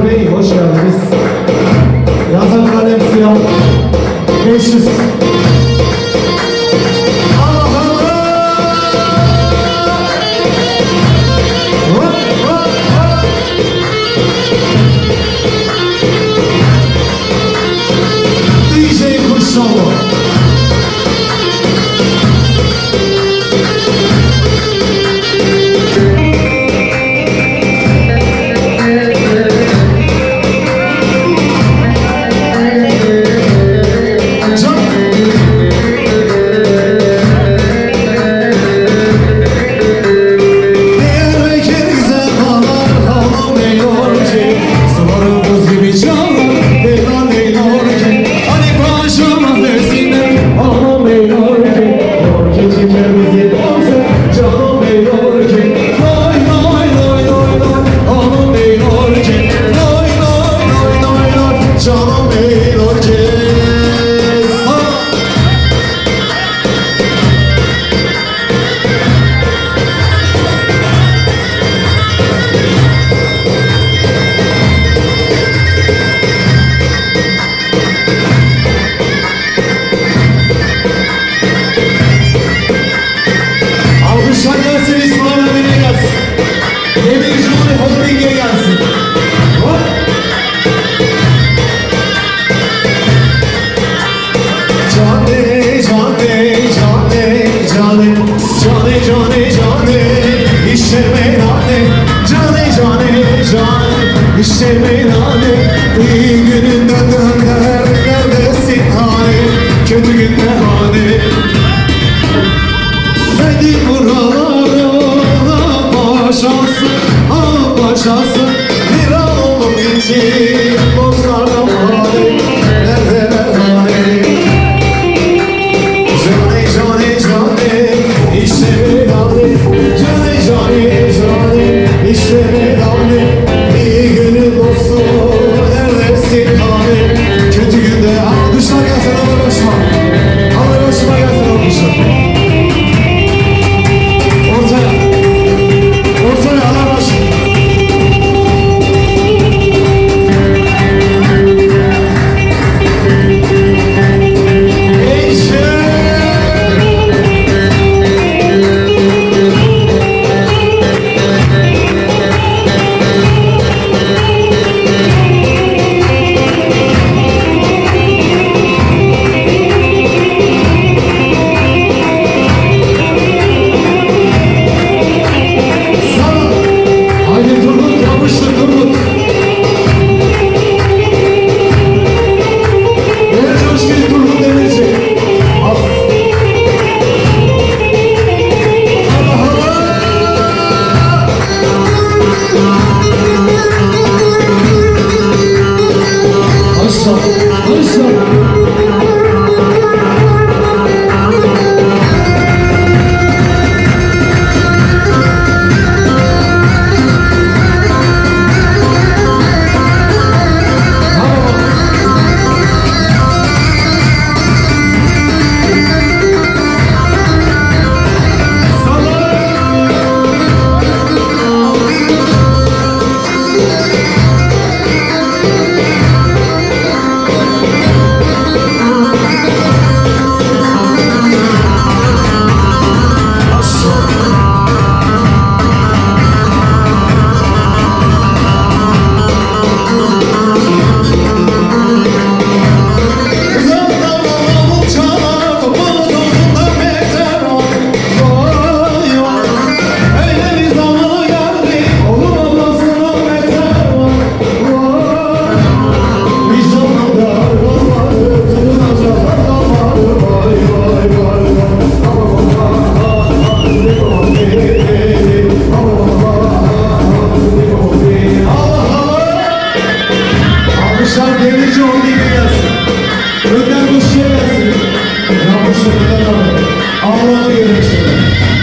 Muhtar Bey hoş geldiniz. Yazan kalem siyah 500 DJ Kuşoğlu. yaşasın bir an olup için. akşam devrici oldu gelsin. Önden boşluğa gelsin. Yanlış yolda kalmadı. Allah'ını görmüşler.